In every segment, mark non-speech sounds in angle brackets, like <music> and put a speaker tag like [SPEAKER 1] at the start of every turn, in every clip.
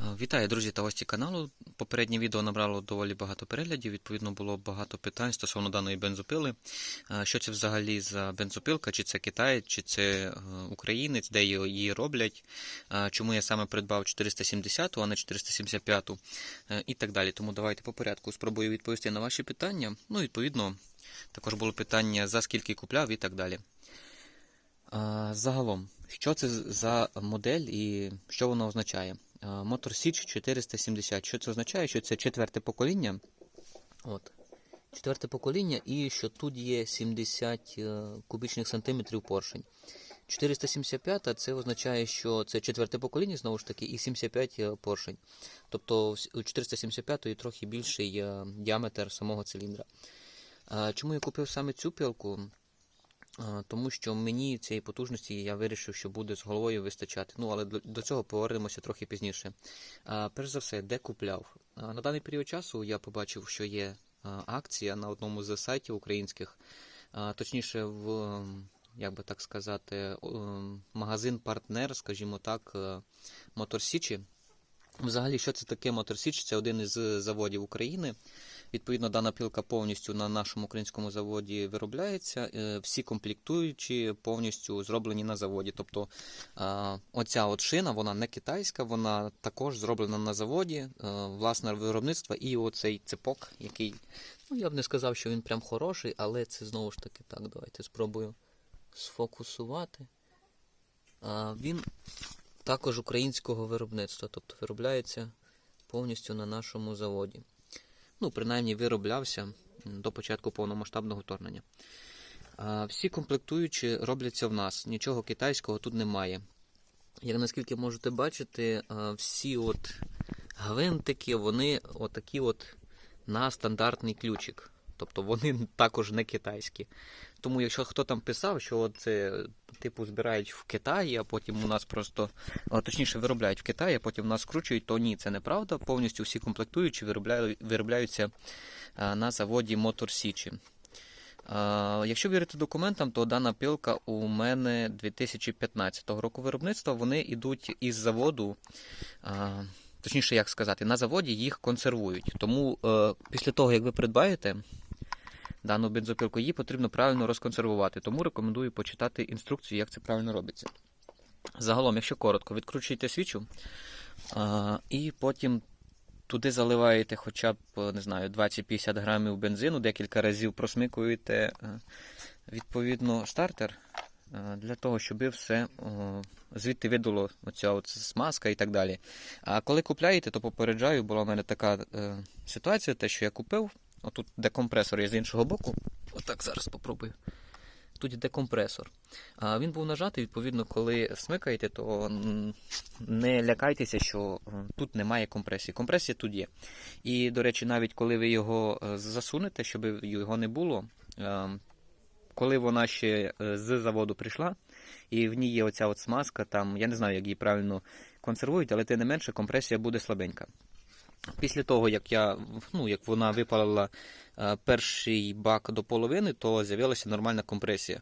[SPEAKER 1] Е, Вітаю, друзі та гості каналу. Попереднє відео набрало доволі багато переглядів. Відповідно, було багато питань стосовно даної бензопили. Е, Що це взагалі за бензопилка? Чи це Китай, чи це е, українець, де її роблять? Чому я саме придбав 470-ту, а не 475 е, і так далі. Тому давайте по порядку спробую відповісти на ваші питання. Ну, відповідно, також було питання за скільки купляв і так далі. Загалом, що це за модель і що вона означає? А, Motor Siege 470. Що це означає? Що це четверте покоління. От. Четверте покоління, і що тут є 70 е, кубічних сантиметрів поршень. 475 це означає, що це четверте покоління, знову ж таки, і 75 е, поршень. Тобто у 475 трохи більший е, діаметр самого циліндра. Чому я купив саме цю пилку? Тому що мені цієї потужності я вирішив, що буде з головою вистачати. Ну, але до, цього повернемося трохи пізніше. Перш за все, де купляв? На даний період часу я побачив, що є акція на одному з сайтів українських, точніше, в, як би так сказати, магазин-партнер, скажімо так, е, Моторсічі. Взагалі, що це таке Моторсіч? Це один із заводів України. Відповідно, дана пілка повністю на нашому українському заводі виробляється. Е, Всі комплектуючі повністю зроблені на заводі. Тобто оця от шина, вона не китайська, вона також зроблена на заводі, е, власне виробництва. І оцей цепок, який, ну я б не сказав, що він прям хороший, але це знову ж таки так. Давайте спробую сфокусувати. А, Він також українського виробництва, тобто виробляється повністю на нашому заводі. Ну, принаймні вироблявся до початку повномасштабного вторгнення. Всі комплектуючі робляться в нас, нічого китайського тут немає. Як наскільки можете бачити, всі от гвинтики, вони отакі от на стандартний ключик. Тобто вони також не китайські. Тому якщо хто там писав, що це типу збирають в Китаї, а потім у нас просто, а, точніше, виробляють в Китаї, а потім у нас скручують, то ні, це неправда. Повністю всі комплектуючі виробляю- виробляються на заводі Мотор Січі. Якщо вірити документам, то дана пилка у мене 2015 року виробництва. Вони йдуть із заводу. Точніше, як сказати, на заводі їх консервують. Тому е, після того, як ви придбаєте дану бензопилку, її потрібно правильно розконсервувати. Тому рекомендую почитати інструкцію, як це правильно робиться. Загалом, якщо коротко, відкручуєте свічу а, і потім туди заливаєте хоча б не знаю, 20-50 грамів бензину, декілька разів просмикуєте е, відповідно стартер е, для того, щоб все звідти видало оця от смазка і так далі. А коли купляєте, то попереджаю, була в мене така е, ситуація, те, що я купив. Отут декомпресор є з іншого боку. Отак зараз попробую. Тут декомпресор. А він був нажатий, відповідно, коли смикаєте, то не лякайтеся, що е, тут немає компресії. Компресія тут є. І, до речі, навіть коли ви його е, засунете, щоб його не було, е, коли вона ще з заводу прийшла, і в ній є оця от смазка, там, я не знаю, як її правильно консервують, але тим не менше компресія буде слабенька. Після того, як я, ну, як вона випалила е, перший бак до половини, то з'явилася нормальна компресія.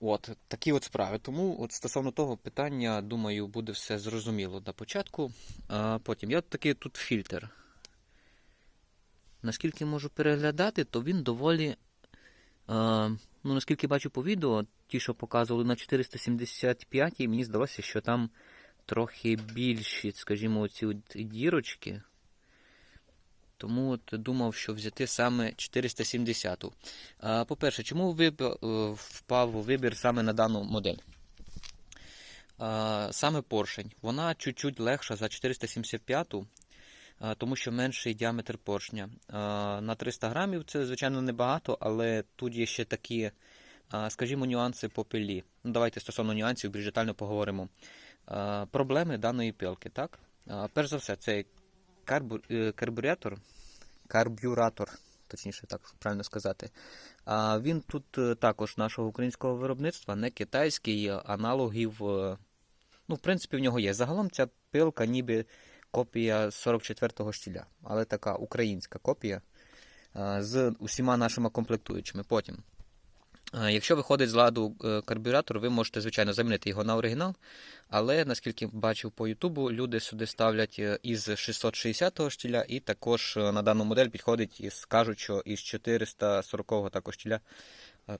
[SPEAKER 1] От, такі от справи. Тому от стосовно того питання, думаю, буде все зрозуміло на початку. А потім я такий тут фільтр. Наскільки можу переглядати, то він доволі. Е, ну, наскільки бачу по відео, ті, що показували на 475, мені здалося, що там трохи більші, скажімо, ці дірочки. Тому от думав, що взяти саме 470. А, По-перше, чому е, впав вибір саме на дану модель? А, Саме поршень. Вона чуть-чуть легша за 475, а, тому що менший діаметр поршня. А, На 300 грамів це, звичайно, небагато, але тут є ще такі, а, скажімо, нюанси по пилі. Ну, давайте стосовно нюансів більш детально поговоримо. Проблеми даної пилки, так? Перш за все, це карбу... е, карбюратор, карбюратор, точніше так правильно сказати. Він тут е, також нашого українського виробництва, не китайський, аналогів. е, Ну, в принципі, в нього є. Загалом ця пилка ніби копія 44-го штіля, але така українська копія з усіма нашими комплектуючими. Потім Якщо виходить з ладу е, карбюратор, ви можете, звичайно, замінити його на оригінал. Але наскільки бачив по Ютубу, люди сюди ставлять е, із 660-го штіля, і також е, на дану модель підходить із кажуть, що із 440-го також штіля е,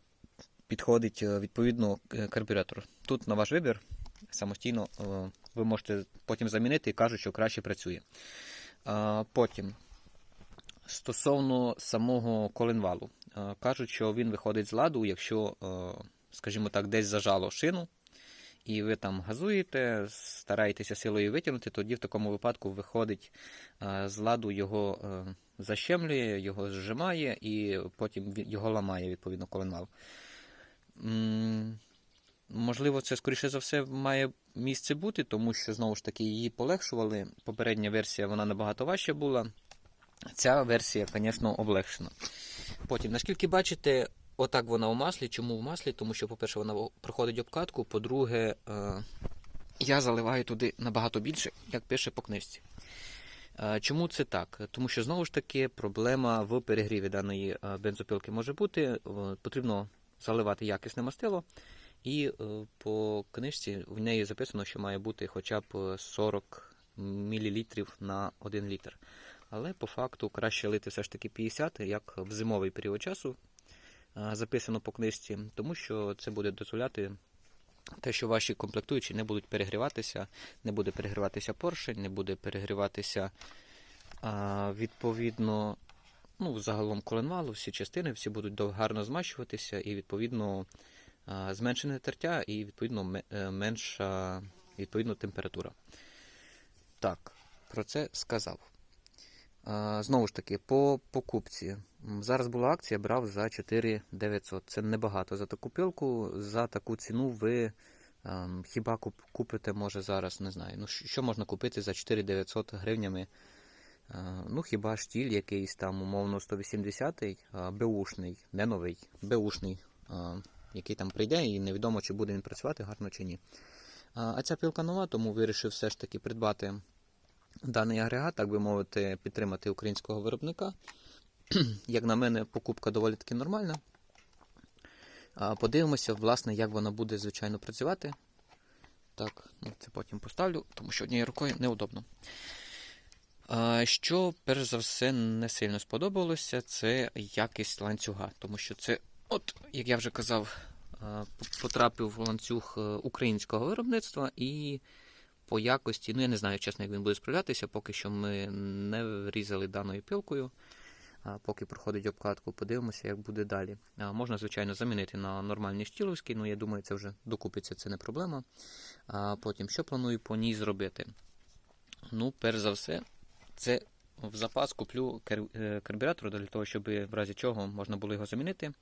[SPEAKER 1] підходить е, відповідно е, карбюратор. Тут на ваш вибір самостійно е, ви можете потім замінити і кажуть, що краще працює. Потім стосовно самого коленвалу. Е, Кажуть, що він виходить з ладу, якщо, е, скажімо так, десь зажало шину, і ви там газуєте, стараєтеся силою витягнути, тоді в такому випадку виходить е, з ладу, його защемлює, його зжимає і потім його ламає, відповідно, коленвал. Можливо, це скоріше за все має місце бути, тому що знову ж таки її полегшували. Попередня версія вона набагато важча була. Ця версія, звісно, облегшена. Потім, наскільки бачите, отак вона у маслі. Чому в маслі? Тому що, по-перше, вона проходить обкатку, по-друге, е, я заливаю туди набагато більше, як пише по книжці. Е, Чому це так? Тому що знову ж таки проблема в перегріві даної е, бензопилки може бути. Потрібно заливати якісне мастило, і по книжці в неї записано, що має бути хоча б е, 40 мл на 1 літр. Але по факту краще лити все ж таки 50, як в зимовий період часу записано по книжці, тому що це буде дозволяти те, що ваші комплектуючі не будуть перегріватися, не буде перегріватися поршень, не буде перегріватися відповідно, ну, загалом коленвалу, всі частини, всі будуть гарно змащуватися, і відповідно зменшене тертя, і відповідно е, менша відповідно температура. Так, про це сказав. Знову ж таки, по покупці. Зараз була акція, брав за 4900. Це небагато за таку пилку. За таку ціну ви ем, хіба куп- купите, може зараз, не знаю. Ну, що можна купити за 4900 гривнями? Е, Ну, хіба штіль якийсь там, умовно, 180-й, е, беушний, не новий, беушний, який там прийде, і невідомо, чи буде він працювати гарно чи ні. А ця пилка нова, тому вирішив все ж таки придбати даний агрегат, так би мовити, підтримати українського виробника. <clears throat> Як на мене, покупка доволі таки нормальна. Подивимося, власне, як вона буде, звичайно, працювати. Так, ну, це потім поставлю, тому що однією рукою неудобно. Що, перш за все, не сильно сподобалося, це якість ланцюга. Тому що це, от, як я вже казав, потрапив в ланцюг е, українського виробництва і по якості, ну я не знаю, чесно, як він буде справлятися, поки що ми не різали даною пилкою. Поки проходить обкатку, подивимося, як буде далі. А, Можна, звичайно, замінити на нормальний штіловський, ну я думаю, це вже докупиться, це не проблема. А потім, що планую по ній зробити? Ну, перш за все, це в запас куплю е, карбюратор для того, щоб в разі чого можна було його замінити.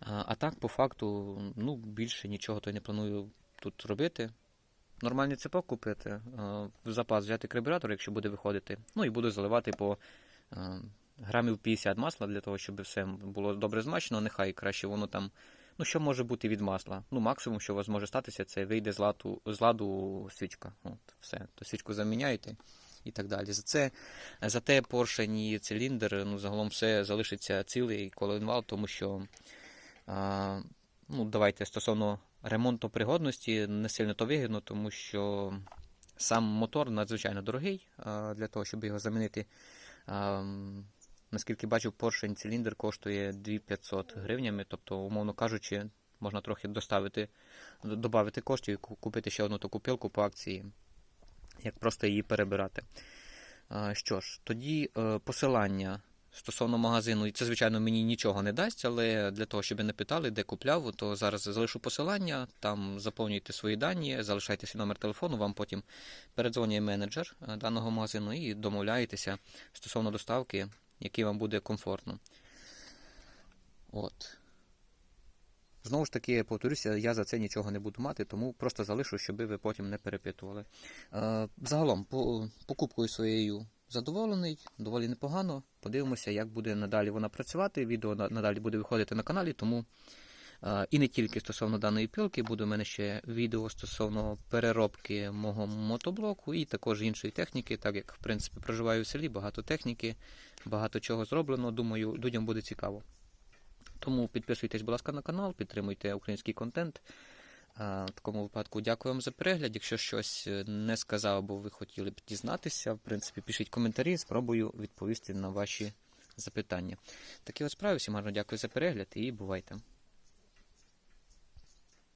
[SPEAKER 1] А, так, по факту, ну, більше нічого то не планую тут робити. Нормальний цепок купити, е, в запас взяти карбюратор, якщо буде виходити. Ну і буду заливати по е, грамів 50 масла для того, щоб все було добре змащено. Нехай краще воно там. Ну, що може бути від масла? Ну, максимум, що у вас може статися, це вийде з ладу, з ладу свічка. От, все. То свічку заміняєте і так далі. За це, за те поршень і циліндр, ну, загалом все залишиться цілий коленвал, тому що. А, ну, давайте стосовно ремонту пригодності не сильно то вигідно, тому що сам мотор надзвичайно дорогий для того, щоб його замінити. Наскільки бачив, поршень циліндр коштує 2500 гривнями, тобто, умовно кажучи, можна трохи доставити, додати коштів і купити ще одну таку пилку по акції, як просто її перебирати. Що ж, тоді е, посилання стосовно магазину, і це, звичайно, мені нічого не дасть, але для того, щоб не питали, де купляв, то зараз залишу посилання, там заповнюйте свої дані, залишайте свій номер телефону, вам потім передзвонює менеджер е, даного магазину і домовляєтеся стосовно доставки, який вам буде комфортно. От. Знову ж таки, повторюся, я за це нічого не буду мати, тому просто залишу, щоб ви потім не перепитували. Е, загалом, по покупкою своєю задоволений, доволі непогано. Подивимося, як буде надалі вона працювати. Відео надалі буде виходити на каналі, тому е, і не тільки стосовно даної пілки, буде у мене ще відео стосовно переробки мого мотоблоку і також іншої техніки, так як в принципі проживаю в селі, багато техніки, багато чого зроблено. Думаю, людям буде цікаво. Тому підписуйтесь, будь ласка, на канал, підтримуйте український контент. В такому випадку дякую вам за перегляд. Якщо щось е, не сказав або ви хотіли б дізнатися, в принципі, пишіть коментарі, спробую відповісти на ваші запитання. Такі от справи. Всім гарно дякую за перегляд і бувайте.